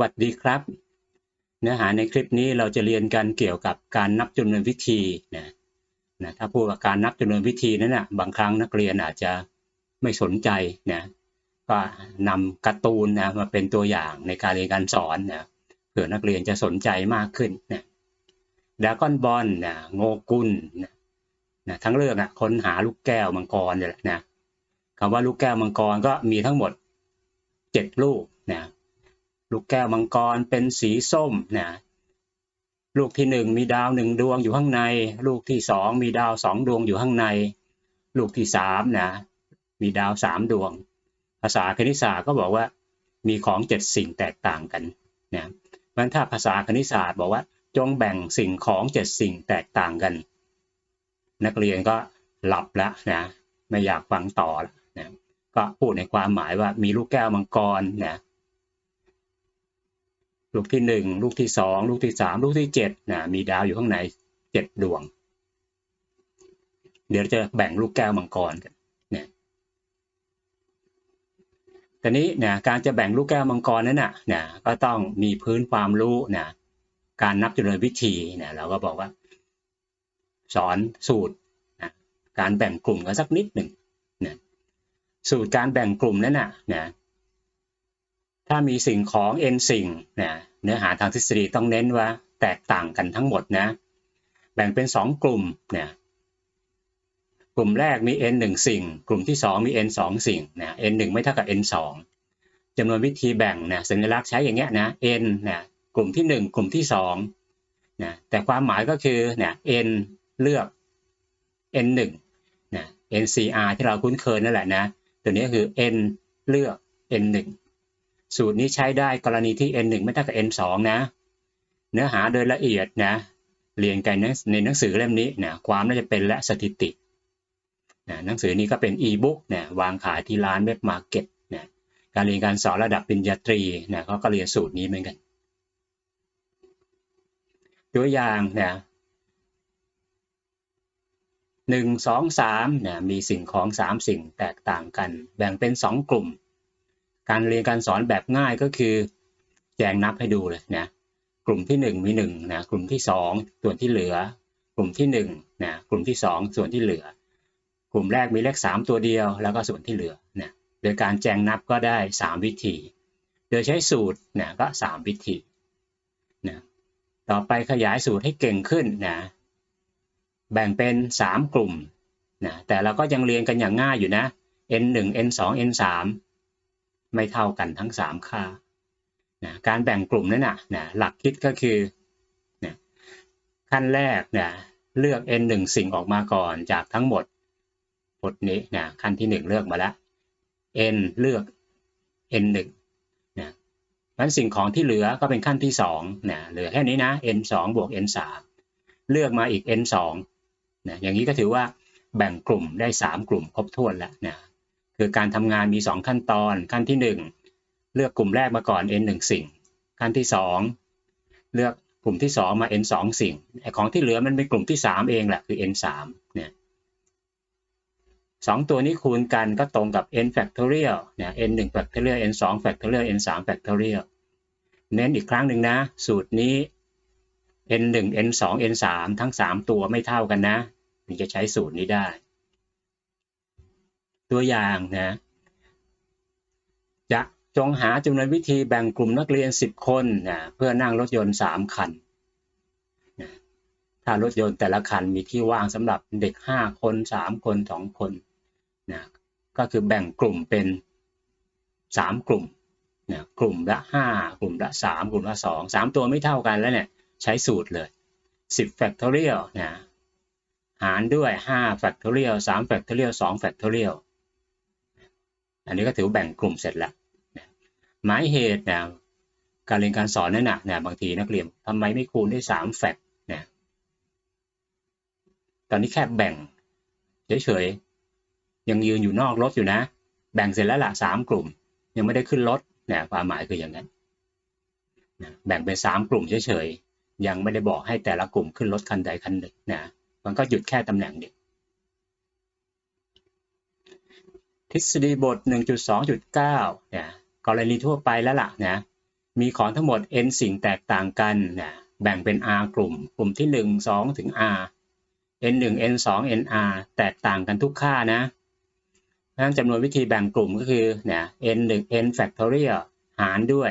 วัสดีครับ เนื้อหาในคลิปนี้เราจะเรียนกันเกี่ยวกับการนับจำนวนวิธีนะนะถ้าพูดว่าการนับจำนวนวิธีนั้นนะบางครั้งนักเรียนอาจจะไม่สนใจนะก็นำการ์ตูนนะมาเป็นตัวอย่างในการเรียนการสอนนะเผื่อนักเรียนจะสนใจมากขึ้นนะดากอนบอลนะโงกุลนะนะทั้งเรื่องอะค้นหาลูกแก้วมังกรเนี่ยแหละนะคำว่าลูกแก้วมังกรก็มีทั้งหมดเจ็ดลูกนะ ลูกแก้วมังกรเป็นสีส้มนะลูกที่หนึ่งมีดาวหนึ่งดวงอยู่ข้างใน ลูกที่สองมีดาวสองดวงอยู่ข้างใน ลูกที่สามนะมีดาวสามดวง ภาษาคณิตศาสตร์ก็บอกว่ามีของเจ็ดสิ่งแตกต่างกันนะมันถ้าภาษาคณิตศาสตร์บอกว่า จงแบ่งสิ่งของเจ็ดสิ่งแตกต่างกัน นักเรียนก็หลับแล้วนะไม่อยากฟังต่อแล้วนะก็พูดในความหมายว่ามีลูกแก้วมังกรนะ ลูกที่หนึ่งลูกที่สองลูกที่สามลูกที่เจ็ดนะมีดาวอยู่ข้างในเจ็ดดวง เดี๋ยวจะแบ่งลูกแก้วมังกรกันนะตอนนี้นะการจะแบ่งลูกแก้วมังกรนั้นนะนะก็ต้องมีพื้นความรู้นะการนับจำนวนวิธีนะเราก็บอกว่า สอนสูตรนะการแบ่งกลุ่มกันสักนิดหนึ่งนะสูตรการแบ่งกลุ่มนั้นนะนะ ถ้ามีสิ่งของ n สิ่งเนะเนื้อหาทางทฤษฎีต้องเน้นว่าแตกต่างกันทั้งหมดนะ แบ่งเป็น 2 กลุ่มเนะกลุ่มแรกมี n 1สิ่ง กลุ่มที่ 2 มี n 2สิ่งนะ n 1ไม่เท่ากับ n 2จำนวนวิธีแบ่งนะสัญลักษณ์ใช้อย่างเงี้ยนะ n นะกลุ่มที่ 1 กลุ่มที่2นะแต่ความหมายก็คือเนะ n เลือก n 1นะ ncr ที่เราคุ้นเคยนั่นแหละนะ ตัวนี้คือ n เลือก n 1 สูตรนี้ใช้ได้กรณีที่ n 1ไม่เท่ากับ n 2นะ เนื้อหาโดยละเอียดนะ เรียนกันในหนังสือเล่มนี้นะความน่าจะเป็นและสถิตินะหนังสือนี้ก็เป็นอีบุ๊กนะวางขายที่ร้านเว็บมาร์เก็ตนะการเรียนการสอนระดับปริญญาตรีนะเขาก็เรียนสูตรนี้เหมือนกัน ตัวอย่างนะหนึ่งสองสามนะมีสิ่งของสามสิ่งแตกต่างกัน แบ่งเป็นสองกลุ่ม การเรียนการสอนแบบง่ายก็คือแจงนับให้ดูเลยนะกลุ่มที่ 1 มี1นะกลุ่มที่ 2 ส่วนที่เหลือ กลุ่มที่1นะกลุ่มที่ 2 ส่วนที่เหลือ กลุ่มแรกมีเลข 3 ตัวเดียว แล้วก็ส่วนที่เหลือนะโดยการแจงนับก็ได้ 3 วิธี โดยใช้สูตรนะก็ 3 วิธีนะต่อไปขยายสูตรให้เก่งขึ้นนะแบ่งเป็น 3 กลุ่มนะแต่เราก็ยังเรียนกันอย่างง่ายอยู่นะ n1 n2 n3 ไม่เท่ากันทั้ง 3 ค่านะการแบ่งกลุ่มนั้นนะนะหลักคิดก็คือนะขั้นแรกนะเลือก n 1สิ่งออกมาก่อนจากทั้งหมดบทนี้นะขั้นที่ 1 เลือกมาแล้ว n เลือก n 1นะงั้นสิ่งของที่เหลือก็เป็นขั้นที่2นะเหลือแค่นี้นะ n 2บวก n 3เลือกมาอีก n 2นะอย่างนี้ก็ถือว่าแบ่งกลุ่มได้ 3 กลุ่มครบถ้วนแล้วนะ คือการทำงานมี 2 ขั้นตอนขั้นที่ 1 เลือกกลุ่มแรกมาก่อน n 1สิ่ง ขั้นที่ 2 เลือกกลุ่มที่ 2 มา n 2สิ่งไอของที่เหลือมันเป็นกลุ่มที่ 3 เองแหละคือ n 3เนี่ยสองตัวนี้คูณกันก็ตรงกับ n factorial เนี่ย n 1 factorial n 2 factorial n 3 factorial เน้นอีกครั้งหนึ่งนะ สูตรนี้ n 1 n 2 n 3ทั้ง 3 ตัวไม่เท่ากันนะถึงจะใช้สูตรนี้ได้ ตัวอย่างนะจะจงหาจำนวนวิธีแบ่งกลุ่มนักเรียน 10 คนนะเพื่อนั่งรถยนต์ 3 คันนะถ้ารถยนต์แต่ละคันมีที่ว่างสำหรับเด็ก 5 คน 3 คน 2 คนนะก็คือแบ่งกลุ่มเป็น 3 กลุ่มนะกลุ่มละ 5 กลุ่มละ 3 กลุ่มละ 2 3 ตัวไม่เท่ากันแล้วเนี่ยใช้สูตรเลย 10 factorial นะหารด้วย 5 factorial 3 factorial 2 factorial อันนี้ก็ถือแบ่งกลุ่มเสร็จแล้วหมายเหตุนะการเรียนการสอนนั่นนะนะบางทีนักเรียนทำไมไม่คูณได้สามแฟกนะตอนนี้แค่แบ่งเฉยๆยังยืนอยู่นอกรถอยู่นะ แบ่งเสร็จแล้วละสามกลุ่ม ยังไม่ได้ขึ้นรถนะความหมายคืออย่างนั้นนะแบ่งเป็นสามกลุ่มเฉยๆยังไม่ได้บอกให้แต่ละกลุ่มขึ้นรถคันใดคันหนึ่งนะมันก็หยุดแค่ตำแหน่งเดียว ทฤษฎีบท 1.2.9เนี่ยกรณีทั่วไปแล้วล่ะนะมีของทั้งหมด n สิ่งแตกต่างกันนะแบ่งเป็น r กลุ่ม กลุ่มที่ 1 2 ถึง r n 1 n 2 nr แตกต่างกันทุกค่านะนั้นจำนวนวิธีแบ่งกลุ่มก็คือนะ n 1 n factorial หารด้วย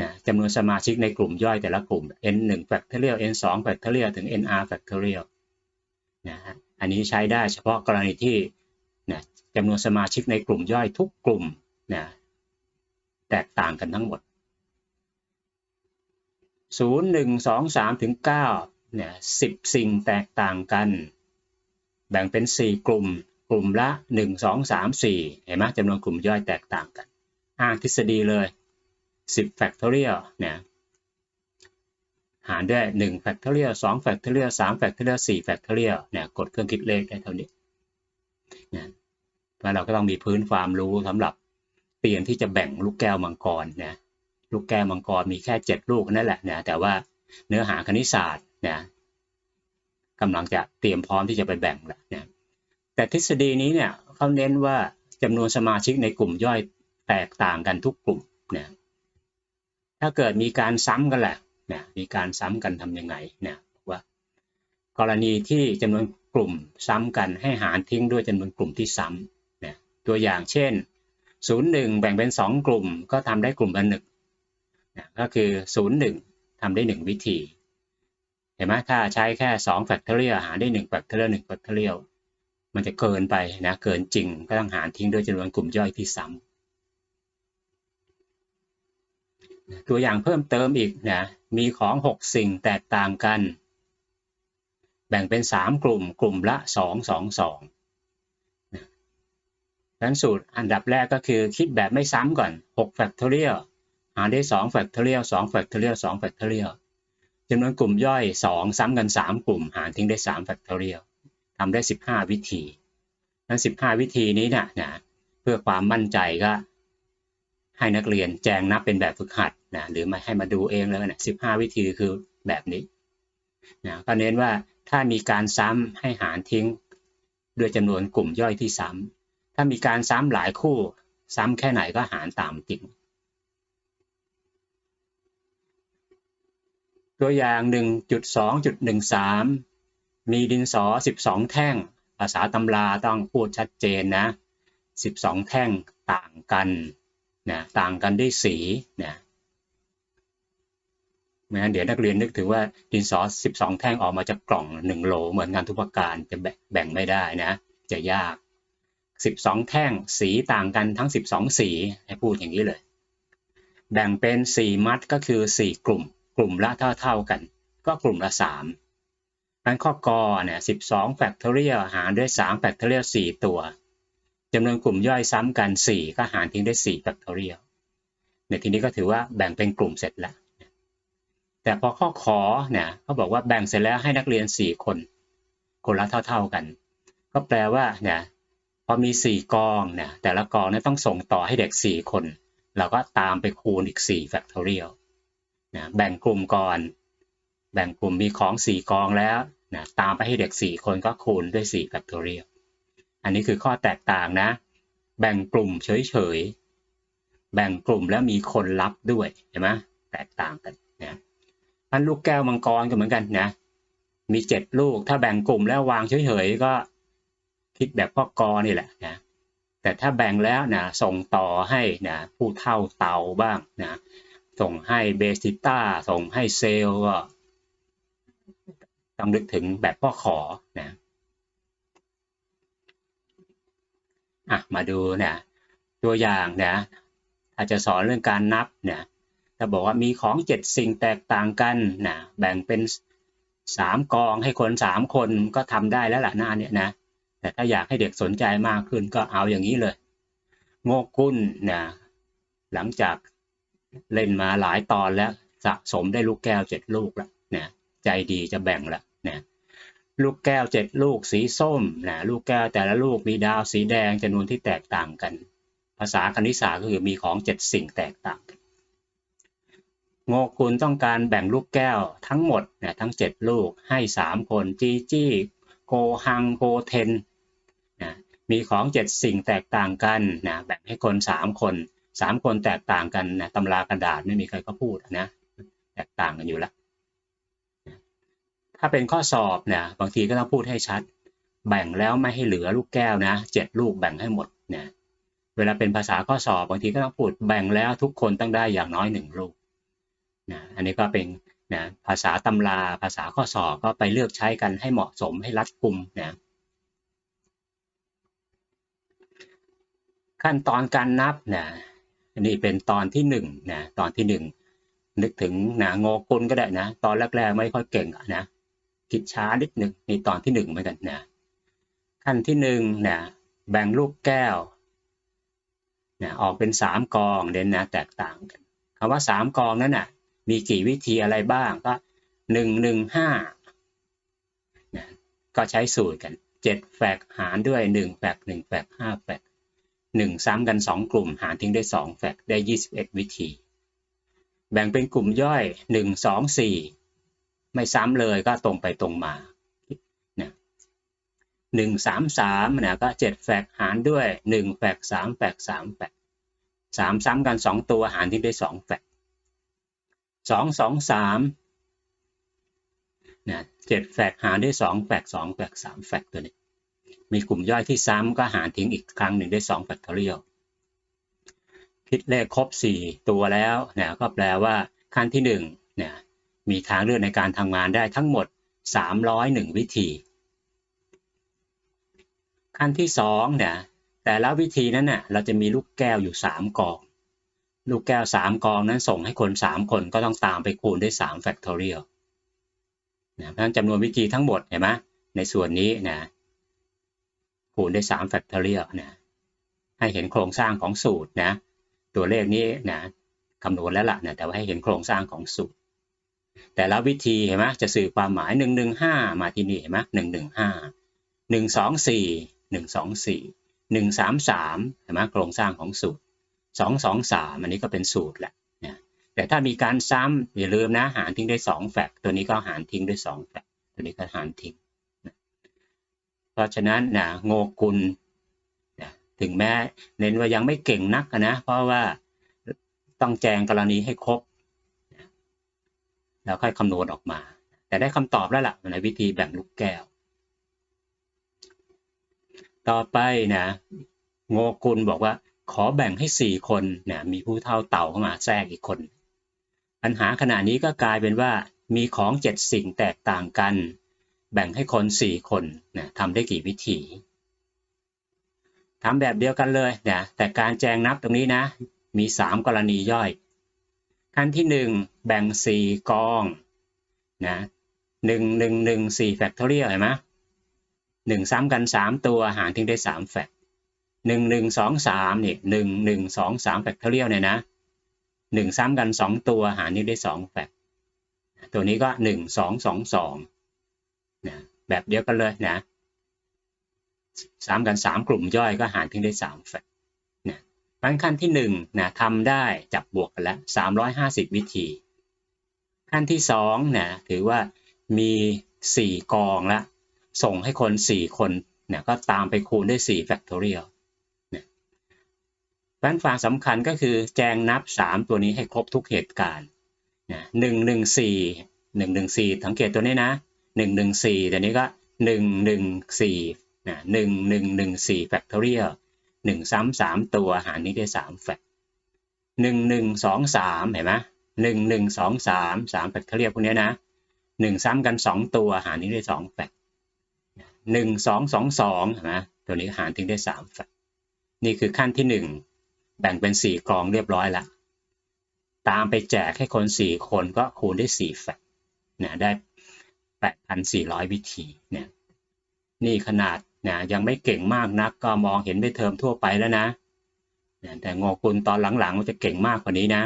นะจำนวนสมาชิกในกลุ่มย่อยแต่ละกลุ่ม n 1 factorial n 2 factorial ถึง nr factorial นะฮะอันนี้ใช้ได้เฉพาะกรณีที่ จำนวนสมาชิกในกลุ่มย่อยทุกกลุ่มนะแตกต่างกันทั้งหมด 0 1 2 3ถึง9เนี่ย10 สิ่งแตกต่างกัน แบ่งเป็น 4 กลุ่ม กลุ่มละ 1 2 3 4 เห็นไหมจำนวนกลุ่มย่อยแตกต่างกันอ้างทฤษฎีเลย 10 factorial เนี่ยหารด้วย1 factorial 2 factorial 3 factorial 4 factorial เนี่ยกดเครื่องคิดเลขได้เท่านี้นะ แล้วเราก็ต้องมีพื้นความรู้สำหรับเตรียมที่จะแบ่งลูกแก้วมังกรนะลูกแก้วมังกรมีแค่7ลูกนั่นแหละนะแต่ว่าเนื้อหาคณิตศาสตร์นะกำลังจะเตรียมพร้อมที่จะไปแบ่งแล้วนะแต่ทฤษฎีนี้เนี่ยเขาเน้นว่าจำนวนสมาชิกในกลุ่มย่อยแตกต่างกันทุกกลุ่มนะถ้าเกิดมีการซ้ำกันแหละนะมีการซ้ำกันทำยังไงนะว่ากรณีที่จำนวนกลุ่มซ้ำกันให้หารทิ้งด้วยจำนวนกลุ่มที่ซ้ำนะ ตัวอย่างเช่น 01 แบ่งเป็น 2 กลุ่มก็ทำได้กลุ่มละหนึ่งนะก็คือ 01ทำได้ 1 วิธี เห็นไหมถ้าใช้แค่2 factorial หารได้1 factorial 1 factorial มันจะเกินไปนะเกินจริงก็ต้องหารทิ้งด้วยจำนวนกลุ่มย่อยที่ซ้ำตัวอย่างเพิ่มเติมอีกนะมีของ 6 สิ่งแตกต่างกัน แบ่งเป็น 3 กลุ่มกลุ่มละ 2 2 2 นั้นสูตรอันดับแรกก็คือคิดแบบไม่ซ้ำก่อน6 factorial หารได้2 factorial 2 factorial 2 factorial จำนวนกลุ่มย่อย 2 ซ้ำกัน 3 กลุ่ม หารทิ้งได้3 factorial ทำได้ 15 วิธี นั้น 15 วิธีนี้นะนะเพื่อความมั่นใจก็ให้นักเรียนแจงนับเป็นแบบฝึกหัดนะหรือมาให้มาดูเองแล้วนะ15 วิธีคือแบบนี้นะก็เน้นว่าถ้ามีการซ้ำให้หารทิ้งด้วยจำนวนกลุ่มย่อยที่ซ้ำามีการซ้ำหลายคู่ ซ้ำแค่ไหนก็หารตามจริง ตัวอย่าง 1.2.13 มีดินสอ 12 แท่ง ภาษาตำราต้องพูดชัดเจนนะ 12 แท่งต่างกันนะต่างกันด้วยสีนะไม่งั้นเดี๋ยวนักเรียนนึกถึงว่าดินสอ 12 แท่งออกมาจากกล่อง 1 โหลเหมือนงานทุกประการจะแบ่งไม่ได้นะ จะยาก 12 แท่งสีต่างกันทั้ง 12 สีให้พูดอย่างนี้เลย แบ่งเป็น 4 มัดก็คือ 4 กลุ่ม กลุ่มละเท่าเท่ากัน ก็กลุ่มละ3นั้นข้อกอเนี่ย12 factorial หารด้วย 3 factorial 4 ตัวจำนวนกลุ่มย่อยซ้ำกัน 4 ก็หารทิ้งได้4 factorial ในทีนี้ก็ถือว่าแบ่งเป็นกลุ่มเสร็จแล้ว แต่พอข้อขอเนี่ยเขาบอกว่าแบ่งเสร็จแล้วให้นักเรียน 4 คน คนละเท่า ๆกัน ก็แปลว่าเนี่ย พอมี 4 กองเนี่ยแต่ละกองเนี่ยต้องส่งต่อให้เด็ก 4 คน เราก็ตามไปคูณอีก4 factorial นะแบ่งกลุ่มก่อน แบ่งกลุ่มมีของ 4 กองแล้วนะตามไปให้เด็ก 4 คนก็คูณด้วย4 factorial อันนี้คือข้อแตกต่างนะ แบ่งกลุ่มเฉยๆ แบ่งกลุ่มแล้วมีคนรับด้วยเห็นไหมแตกต่างกันนะอันลูกแก้วมังกรก็เหมือนกันนะมีเจ็ดลูกถ้าแบ่งกลุ่มแล้ววางเฉยๆก็ คิดแบบพ่อกอนี่แหละนะแต่ถ้าแบ่งแล้วนะส่งต่อให้นะผู้เท่าเตาบ้างนะส่งให้เบสิต้าส่งให้เซลก็ต้องนึกถึงแบบพ่อขอนะอะมาดูเนี่ยตัวอย่างเนี่ยอาจจะสอนเรื่องการนับเนี่ยถ้าบอกว่ามีของเจ็ดสิ่งแตกต่างกันนะแบ่งเป็นสามกองให้คนสามคนก็ทำได้แล้วล่ะหน้าเนี่ยนะ แต่ถ้าอยากให้เด็กสนใจมากขึ้นก็เอาอย่างนี้เลยโงกุลเนี่ยหลังจากเล่นมาหลายตอนแล้วสะสมได้ลูกแก้วเจ็ดลูกแล้วเนี่ยใจดีจะแบ่งละเนี่ยลูกแก้วเจ็ดลูกสีส้มนะลูกแก้วแต่ละลูกมีดาวสีแดงจำนวนที่แตกต่างกัน ภาษาคณิตศาสตร์ก็คือมีของเจ็ดสิ่งแตกต่างกันโงกุลต้องการแบ่งลูกแก้วทั้งหมดนะทั้งเจ็ดลูกให้สามคนจีจี้โกฮังโกเทน มีของเจ็ดสิ่งแตกต่างกันนะแบ่งให้คนสามคนสามคนแตกต่างกันนะตำรากระดาษไม่มีใครก็พูดนะแตกต่างกันอยู่แล้วถ้าเป็นข้อสอบเนี่ยบางทีก็ต้องพูดให้ชัด แบ่งแล้วไม่ให้เหลือลูกแก้วนะเจ็ดลูกแบ่งให้หมดนะเวลาเป็นภาษาข้อสอบบางทีก็ต้องพูดแบ่งแล้วทุกคนต้องได้อย่างน้อยหนึ่งลูกนะอันนี้ก็เป็นนะภาษาตำราภาษาข้อสอบก็ไปเลือกใช้กันให้เหมาะสมให้รัดกุมนะ ขั้นตอนการนับนะอันนี้เป็นตอนที่หนึ่งนะตอนที่หนึ่งนึกถึงนะโงกุลก็ได้นะ ตอนแรกๆไม่ค่อยเก่งนะคิดช้านิดหนึ่งในตอนที่หนึ่งเหมือนกันนะขั้นที่หนึ่งนะแบ่งลูกแก้วนะออกเป็นสามกองเด่นนะแตกต่างกันคำว่าสามกองนั้นนะ่ะมีกี่วิธีอะไรบ้างก็หนึ่งหนึ่งห้านะก็ใช้สูตรกันเจ็ดแฝกหารด้วยหนึ่งแฝกหนึ่งแฝกห้าแฝก หนึ่งซ้ำกันสองกลุ่ม หารทิ้งได้สองแฝกได้ยี่สิบเอ็ดวิธี แบ่งเป็นกลุ่มย่อยหนึ่งสองสี่ไม่ซ้ำเลยก็ตรงไปตรงมาหนึ่งสามสามนะก็เจ็ดแฝกหารด้วยหนึ่งแฝกสามแฝกสามแฝกสามซ้ำกันสองตัวหารที่ได้สองแฝกสองสองสามนะเจ็ดแฝกหารด้วยสองแฝกสองแฝกสามแฝกตัวนี้ มีกลุ่มย่อยที่ซ้ำก็หารทิ้งอีกครั้งหนึ่งได้สองแฟกทอเรียลคิดเลขครบสี่ตัวแล้วเนี่ยก็แปลว่าขั้นที่หนึ่งเนี่ยมีทางเลือกในการทำงานได้ทั้งหมดสามร้อยหนึ่งวิธี ขั้นที่สองเนี่ยแต่ละวิธีนั้นเน่ะเราจะมีลูกแก้วอยู่สามกอง ลูกแก้วสามกองนั้นส่งให้คนสามคนก็ต้องตามไปคูณด้วยสามแฟกทอเรียลนะเพราะฉะนั้นจำนวนวิธีทั้งหมดเห็นไหมในส่วนนี้นะ คูณด้วยสามแฟกทอเรียลนะให้เห็นโครงสร้างของสูตรนะตัวเลขนี้นะคำนวณแล้วล่ะนะแต่ว่าให้เห็นโครงสร้างของสูตร แต่ละวิธีเห็นไหมจะสื่อความหมายหนึ่งหนึ่งห้ามาที่นี่เห็นไหมหนึ่งหนึ่งห้าหนึ่งสองสี่หนึ่งสองสี่หนึ่งสามสามเห็นไหมโครงสร้างของสูตรสองสองสามอันนี้ก็เป็นสูตรแหละนะแต่ถ้ามีการซ้ำอย่าลืมนะหารทิ้งได้สองแฟกตัวนี้ก็หารทิ้งด้วยสองแฟกตัวนี้ก็หารทิ้ง เพราะฉะนั้นนะโงกุลถึงแม้เน้นว่ายังไม่เก่งนักนะเพราะว่าต้องแจงกรณีให้ครบแล้วค่อยคำนวณออกมา แต่ได้คำตอบแล้วล่ะในวิธีแบ่งลูกแก้ว ต่อไปนะโงกุลบอกว่าขอแบ่งให้สี่คนนะมีผู้เท่าเต่าเข้ามาแทรกอีกคน ปัญหาขณะนี้ก็กลายเป็นว่ามีของเจ็ดสิ่งแตกต่างกัน แบ่งให้คนสี่คนนะทำได้กี่วิธีทำแบบเดียวกันเลยนะแต่การแจงนับตรงนี้นะมีสามกรณีย่อย ขั้นที่หนึ่งแบ่งสี่กองนะหนึ่งหนึ่งหนึ่งสี่แฟกทอเรียลเห็นไหมหนึ่งซ้ำกันสามตัวหารทิ้งได้สามแฟกหนึ่งหนึ่งสองสามเนี่ยหนึ่งหนึ่งสองสามแฟกเทเรียลเนี่ยนะหนึ่งซ้ำกันสองตัวหารทิ้งได้สองแฟกตัวนี้ก็หนึ่งสองสองสอง นะแบบเดียวกันเลยนะซ้ำกันสามกลุ่มย่อยก็หารทิ้งได้สามแฟกนะขั้นที่หนึ่งนะทำได้จับบวกกันแล้วสามร้อยห้าสิบวิธี ขั้นที่สองนะถือว่ามีสี่กองล้วส่งให้คน 4 คนนี่ยก็ตามไปคูณด้วย4 factorial เนี่ยเพราะความสำคัญก็คือแจงนับ 3 ตัวนี้ให้ครบทุกเหตุการณ์นะหนึ่งหนึ่งสี่หนึ่งหนึ่งสี่สังเกตตัวนี้นะ หนึ่งหนึ่งสี่แต่นี้ก็หนึ่งหนึ่งสี่นะหนึ่งหนึ่งหนึ่งสี่ factorial หนึ่งซ้ำสามตัวหารนี้ได้สามแฟกหนึ่งหนึ่งสองสามเห็นไหมหนึ่งหนึ่งสองสามสามแฟกเทอเรียพวกนี้นะหนึ่งซ้ำกันสองตัวหารนี้ได้สองแฟกหนึ่งสองสองสองนะตัวนี้หารถึงได้สามแฟกนี่คือขั้นที่หนึ่งแบ่งเป็นสี่กองเรียบร้อยแล้วตามไปแจกให้คนสี่คนก็คูณได้สี่แฟกนี่ยได้ แปดพันสี่ร้อยวิธีเนี่ยนี่ขนาดเนี่ยยังไม่เก่งมากนักก็มองเห็นได้เทอมทั่วไปแล้วนะแต่งอกุลตอนหลังๆมันจะเก่งมากกว่านี้นะ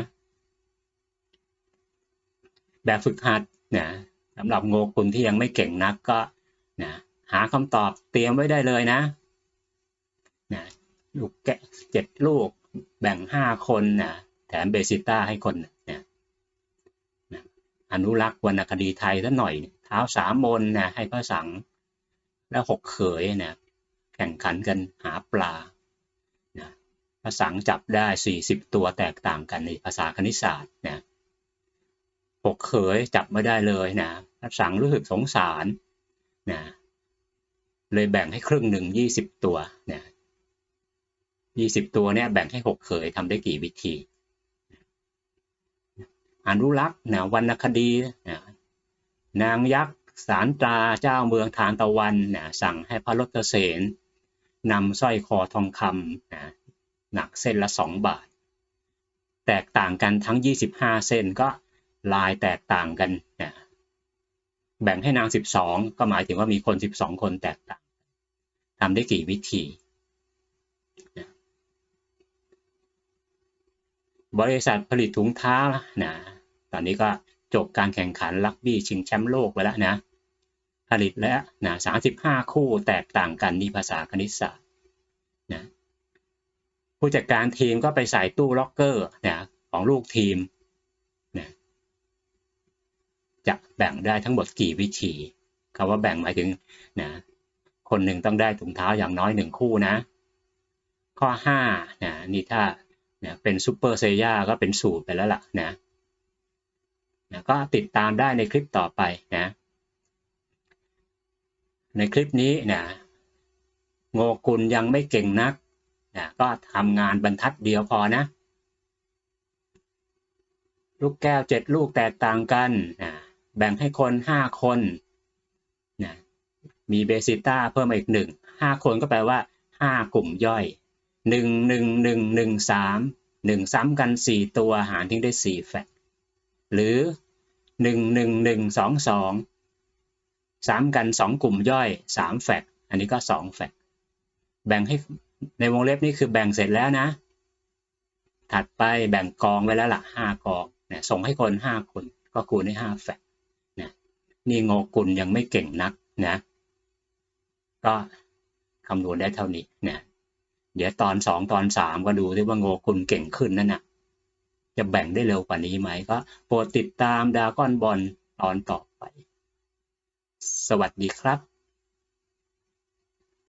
แบบฝึกหัดเนี่ยสำหรับโงกุลที่ยังไม่เก่งนักก็นะหาคำตอบเตรียมไว้ได้เลยนะนะลูกแกะเจ็ดลูกแบ่งห้าคนนะแถมเบสิต้าให้คนนะนะอนุรักษ์วรรณคดีไทยซะหน่อย เท้าสามมนนะให้พระสังแล้วหกเขยนะแข่งขันกันหาปลานะภาษาจับได้ 40 ตัวแตกต่างกันในภาษาคณิตศาสตร์นะหกเขยจับไม่ได้เลยนะภาษารู้สึกสงสารนะเลยแบ่งให้ครึ่งหนึ่งยี่สิบตัวนะยี่สิบตัวเนี่ยแบ่งให้หกเขยทำได้กี่วิธีอนุรักษ์นะวรรณคดีนะ นางยักษ์สารตราเจ้าเมืองทานตะวันนะสั่งให้พระรถเสนนำสร้อยคอทองคำนะหนักเส้นละสองบาท แตกต่างกันทั้ง 25 เส้นก็ลายแตกต่างกันนะแบ่งให้นาง 12 ก็หมายถึงว่ามีคน 12 คนแตกต่างทำได้กี่วิธี บริษัทผลิตถุงเท้านะตอนนี้ก็ จบการแข่งขันลักบี้ชิงแชมป์โลกไปแล้วนะ ผลิตแล้วนะ35คู่แตกต่างกันในภาษาคณิตศาสตร์นะผู้จัดการทีมก็ไปใส่ตู้ล็อกเกอร์นะของลูกทีมนะจะแบ่งได้ทั้งหมดกี่วิธีคำว่าแบ่งหมายถึงนะคนหนึ่งต้องได้ถุงเท้าอย่างน้อยหนึ่งคู่นะ ข้อห้านะนี่ถ้านะเป็นซูเปอร์เซย่าก็เป็นสูตรไปแล้วล่ะนะ นะก็ติดตามได้ในคลิปต่อไปนะ ในคลิปนี้นะโงกุลยังไม่เก่งนักนะก็ทำงานบรรทัดเดียวพอนะ ลูกแก้วเจ็ดลูกแตกต่างกันนะแบ่งให้คนห้าคนนะมีเบสิต้าเพิ่มมาอีกหนึ่งห้าคนก็แปลว่าห้ากลุ่มย่อยหนึ่งหนึ่งหนึ่งหนึ่งสามหนึ่งซ้ำกันสี่ตัวหารทิ้งได้สี่แฟก หรือหนึ่งหนึ่งหนึ่งสองสองซ้ำกันสองกลุ่มย่อยสามแฟกอันนี้ก็สองแฟกแบ่งให้ในวงเล็บนี่คือแบ่งเสร็จแล้วนะ ถัดไปแบ่งกองไว้แล้วล่ะห้ากองเนี่ยส่งให้คนห้าคน ก็คูณได้ห้าแฟกนะนี่โงกุลยังไม่เก่งนักนะ ก็คำนวณได้เท่านี้นะเดี๋ยวตอนสองตอนสามก็ดูที่ว่าโงกุลเก่งขึ้นนั่นนะ จะแบ่งได้เร็วกว่านี้ไหมก็โปรดติดตามดาก้อนบอลตอนต่อไป สวัสดีครับ